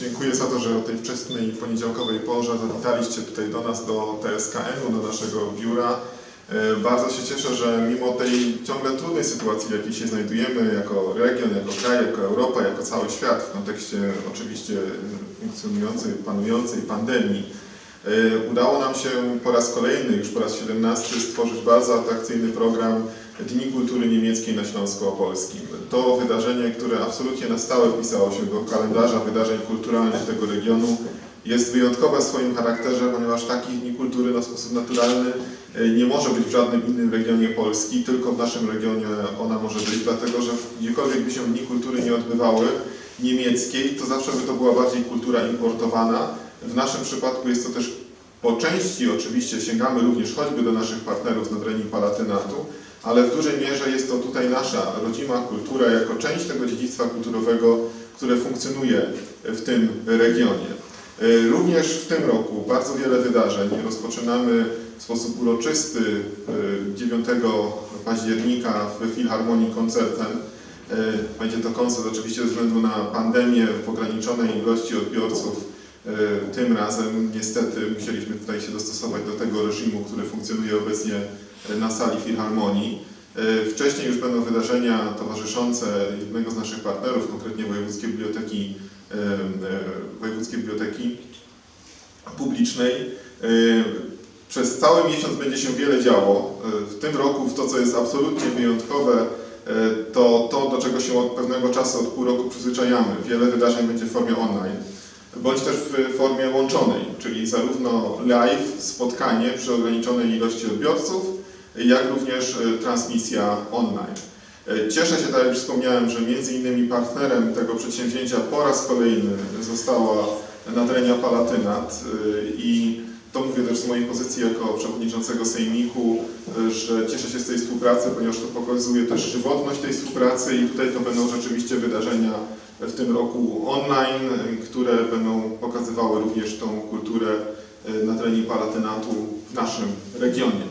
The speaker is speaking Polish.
Dziękuję za to, że o tej wczesnej poniedziałkowej porze zawitaliście tutaj do nas, do TSKN-u, do naszego biura. E, Bardzo się cieszę, że mimo tej ciągle trudnej sytuacji, w jakiej się znajdujemy jako region, jako kraj, jako Europa, jako cały świat w kontekście oczywiście funkcjonującej, panującej pandemii, e, udało nam się po raz kolejny, już po raz 17, stworzyć bardzo atrakcyjny program Dni Kultury Niemieckiej na Śląsku Opolskim. To wydarzenie, które absolutnie na stałe wpisało się do kalendarza wydarzeń kulturalnych tego regionu, jest wyjątkowe w swoim charakterze, ponieważ takich dni kultury na sposób naturalny e, nie może być w żadnym innym regionie Polski, tylko w naszym regionie ona może być, dlatego że gdziekolwiek by się dni kultury nie odbywały, niemieckiej, to zawsze by to była bardziej kultura importowana. W naszym przypadku jest to też po części oczywiście sięgamy również choćby do naszych partnerów z Nadrenii Palatynatu, ale w dużej mierze jest to tutaj nasza rodzima kultura jako część tego dziedzictwa kulturowego, które funkcjonuje w tym regionie. E, Również w tym roku bardzo wiele wydarzeń. Rozpoczynamy w sposób uroczysty e, 9 października w Filharmonii koncertem. E, Będzie to koncert oczywiście ze względu na pandemię w ograniczonej ilości odbiorców. E, Tym razem niestety musieliśmy tutaj się dostosować do tego reżimu, który funkcjonuje obecnie na sali Filharmonii. E, Wcześniej już będą wydarzenia towarzyszące jednego z naszych partnerów, konkretnie Wojewódzkie Biblioteki, e, e, Wojewódzkie Biblioteki Publicznej. Przez cały miesiąc będzie się wiele działo. W tym roku to, co jest absolutnie wyjątkowe, to to, do czego się od pewnego czasu, od pół roku przyzwyczajamy. Wiele wydarzeń będzie w formie online, bądź też w formie łączonej, czyli zarówno live, spotkanie przy ograniczonej ilości odbiorców, jak również e, transmisja online. E, Cieszę się, tak jak już wspomniałem, że między innymi partnerem tego przedsięwzięcia po raz kolejny została Nadrenia Palatynat e, i też z mojej pozycji jako przewodniczącego Sejmiku, e, że cieszę się z tej współpracy, ponieważ to pokazuje też żywotność tej współpracy i tutaj to będą rzeczywiście wydarzenia w tym roku online, e, które będą pokazywały również tą kulturę e, Nadrenii Palatynatu w naszym regionie.